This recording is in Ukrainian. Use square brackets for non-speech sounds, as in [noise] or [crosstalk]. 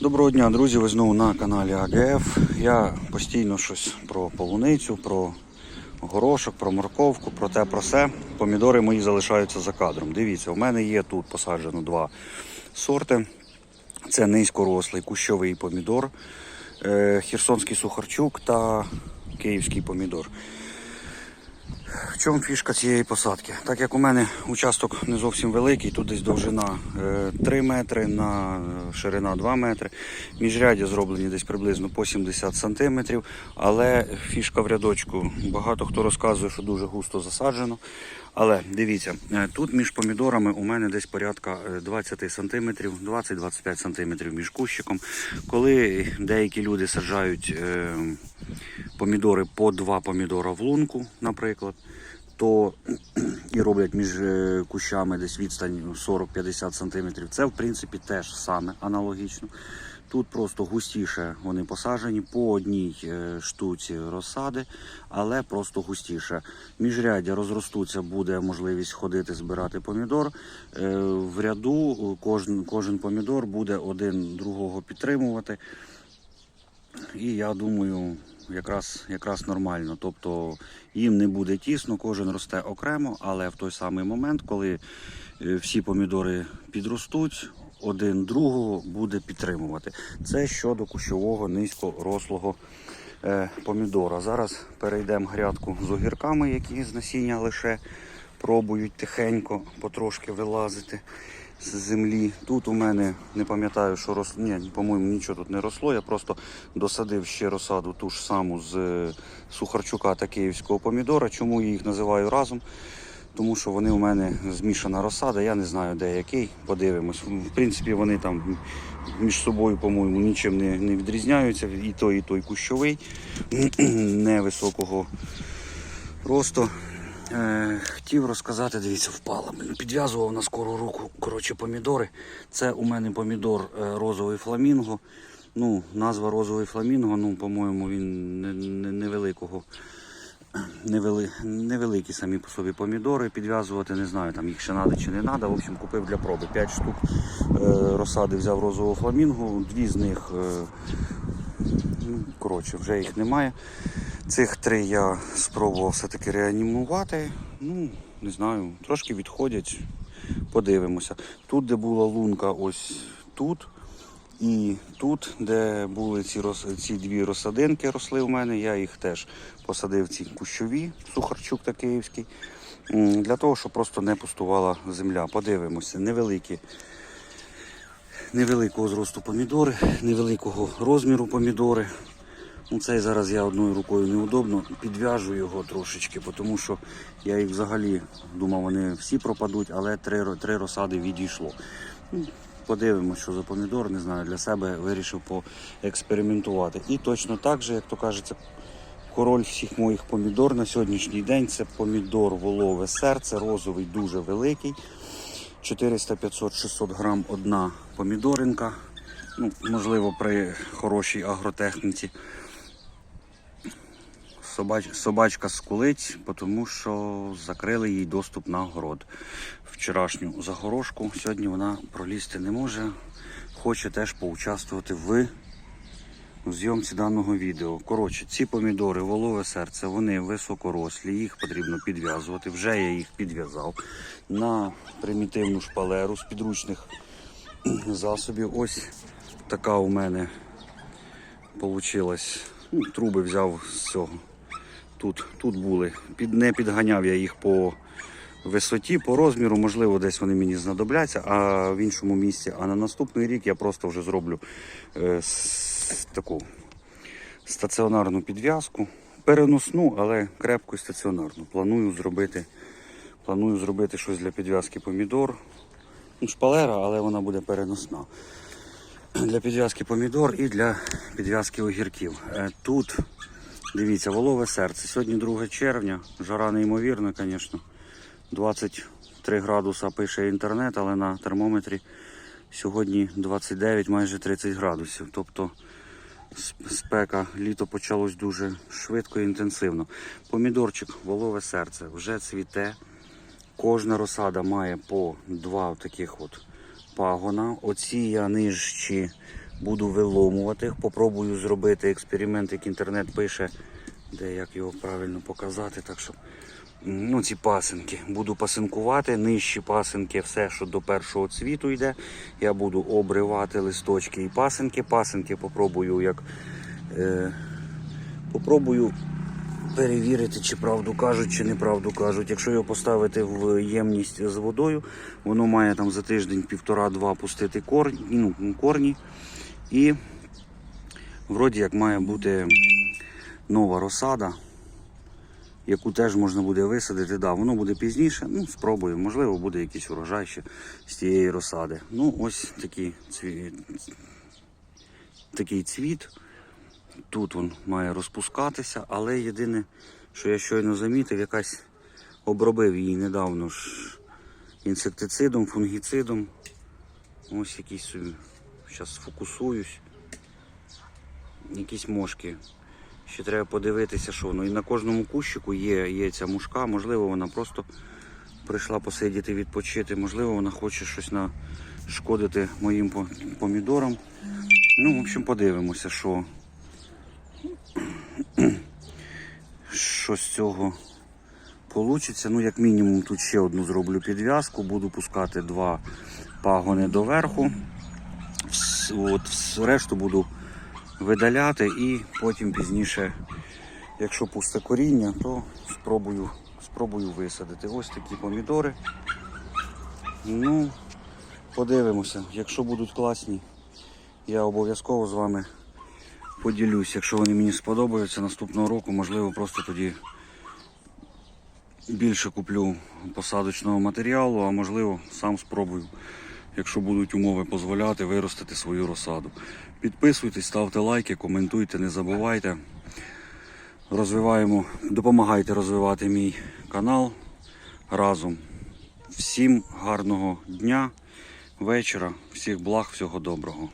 Доброго дня, друзі! Ви знову на каналі АГФ. Я постійно щось про полуницю, про горошок, про морковку, про те, про все. Помідори мої залишаються за кадром. Дивіться, у мене є тут посаджено два сорти. Це низькорослий кущовий помідор, е, херсонський сухарчук та київський помідор. В чому фішка цієї посадки? Так як у мене участок не зовсім великий, тут десь довжина е, 3 метри, на е, ширина 2 метри. Міжрядя зроблені десь приблизно по 70 сантиметрів. Але фішка в рядочку. Багато хто розказує, що дуже густо засаджено. Але дивіться, е, тут між помідорами у мене десь порядка е, 20 сантиметрів, 20-25 сантиметрів між кущиком. Коли деякі люди саджають е, помідори по два помідора в лунку, наприклад, то [clears throat] і роблять між е, кущами десь відстань 40-50 см. Це в принципі теж саме аналогічно. Тут просто густіше вони посаджені по одній е, штуці розсади, але просто густіше. Міжряддя розростуться, буде можливість ходити збирати помідор. Е, В ряду кожен, кожен помідор буде один другого підтримувати. І я думаю, якраз, якраз нормально. Тобто їм не буде тісно, кожен росте окремо, але в той самий момент, коли е, всі помідори підростуть, один другого буде підтримувати. Це щодо кущового низькорослого е, помідора. Зараз перейдемо грядку з огірками, які з насіння лише пробують тихенько потрошки вилазити з землі. Тут у мене не пам'ятаю, що росло. Ні, по-моєму, нічого тут не росло. Я просто досадив ще розсаду ту ж саму з е, сухарчука та київського помідора. Чому я їх називаю разом? Тому що вони у мене змішана розсада, я не знаю де який. Подивимось. В принципі, вони там між собою, по-моєму, нічим не, не відрізняються. І той, і той кущовий, [clears throat] невисокого росту. Е, хотів розказати, дивіться, впала. Підв'язував на скору руку коротше, помідори. Це у мене помідор е, розовий фламінго. Ну, назва розовий фламінго, ну, по-моєму, він не- не- невеликого. Невели, невеликі самі по собі помідори підв'язувати, не знаю, там їх ще треба чи не треба. В общем, купив для проби 5 штук е, розсади взяв розового фламінгу, дві з них, е, ну, коротше, вже їх немає. Цих три я спробував все-таки реанімувати. Ну, не знаю, трошки відходять, подивимося. Тут, де була лунка, ось тут. І тут, де були ці, рос- ці дві розсадинки, росли у мене, я їх теж посадив ці кущові, Сухарчук та Київський, для того, щоб просто не пустувала земля. Подивимося, невеликі, невеликого зросту помідори, невеликого розміру помідори. Ну, цей зараз я одною рукою неудобно, підв'яжу його трошечки, тому що я їх взагалі думав, вони всі пропадуть, але три, три розсади відійшло. Ну, Подивимося, що за помідор, не знаю, для себе вирішив поекспериментувати. І точно так же, як то кажеться, король всіх моїх помідор на сьогоднішній день це помідор волове серце, розовий, дуже великий. 400, 500, 600 грам одна помідоринка. Ну, можливо, при хорошій агротехніці. Собач, собачка скулить, тому що закрили їй доступ на город. Вчорашню загорожку. Сьогодні вона пролізти не може. Хоче теж поучаствувати в зйомці даного відео. Коротше, ці помідори, волове серце, вони високорослі, їх потрібно підв'язувати. Вже я їх підв'язав на примітивну шпалеру з підручних [clears throat] засобів. Ось така у мене получилась. Ну, труби взяв з цього. Тут, тут були. Під, не підганяв я їх по висоті, по розміру. Можливо, десь вони мені знадобляться, а в іншому місці. А на наступний рік я просто вже зроблю е, с- таку стаціонарну підв'язку. Переносну, але крепку і стаціонарну. Планую зробити, планую зробити щось для підв'язки помідор. Ну, шпалера, але вона буде переносна. Для підв'язки помідор і для підв'язки огірків. Е, Тут, дивіться, волове серце. Сьогодні 2 червня, жара неймовірна, звісно. 23 градуса пише інтернет, але на термометрі сьогодні 29, майже 30 градусів. Тобто спека, літо почалось дуже швидко і інтенсивно. Помідорчик, волове серце, вже цвіте. Кожна розсада має по два таких от пагона. Оці я нижчі Буду виломувати. Попробую зробити експеримент, як інтернет пише, де як його правильно показати. Так що ну, ці пасинки. Буду пасинкувати, нижчі пасинки, все, що до першого цвіту йде. Я буду обривати листочки і пасинки. Пасинки попробую як. Е, попробую перевірити, чи правду кажуть, чи неправду кажуть. Якщо його поставити в ємність з водою, воно має там за тиждень півтора-два пустити корні, ну, корні. І вроді як має бути нова розсада, яку теж можна буде висадити. Да, воно буде пізніше, ну спробую, можливо, буде якийсь урожай ще з тієї розсади. Ну, ось такий цвіт. Такий цвіт. Тут він має розпускатися, але єдине, що я щойно замітив, якась обробив її недавно ж інсектицидом, фунгіцидом. Ось якісь собі. Зараз сфокусуюсь. Якісь мошки. Ще треба подивитися, що воно. І на кожному кущику є, є ця мушка, можливо, вона просто прийшла посидіти, відпочити, можливо, вона хоче щось нашкодити моїм помідорам. Ну, в общем, подивимося, що, що з цього вийде. Ну, як мінімум, тут ще одну зроблю підв'язку, буду пускати два пагони доверху. От, решту буду видаляти і потім пізніше, якщо пусте коріння, то спробую, спробую висадити. Ось такі помідори. Ну, подивимося. Якщо будуть класні, я обов'язково з вами поділюсь. Якщо вони мені сподобаються наступного року, можливо, просто тоді більше куплю посадочного матеріалу, а можливо сам спробую, якщо будуть умови дозволяти, виростити свою розсаду. Підписуйтесь, ставте лайки, коментуйте, не забувайте. Розвиваємо, допомагайте розвивати мій канал разом. Всім гарного дня, вечора, всіх благ, всього доброго.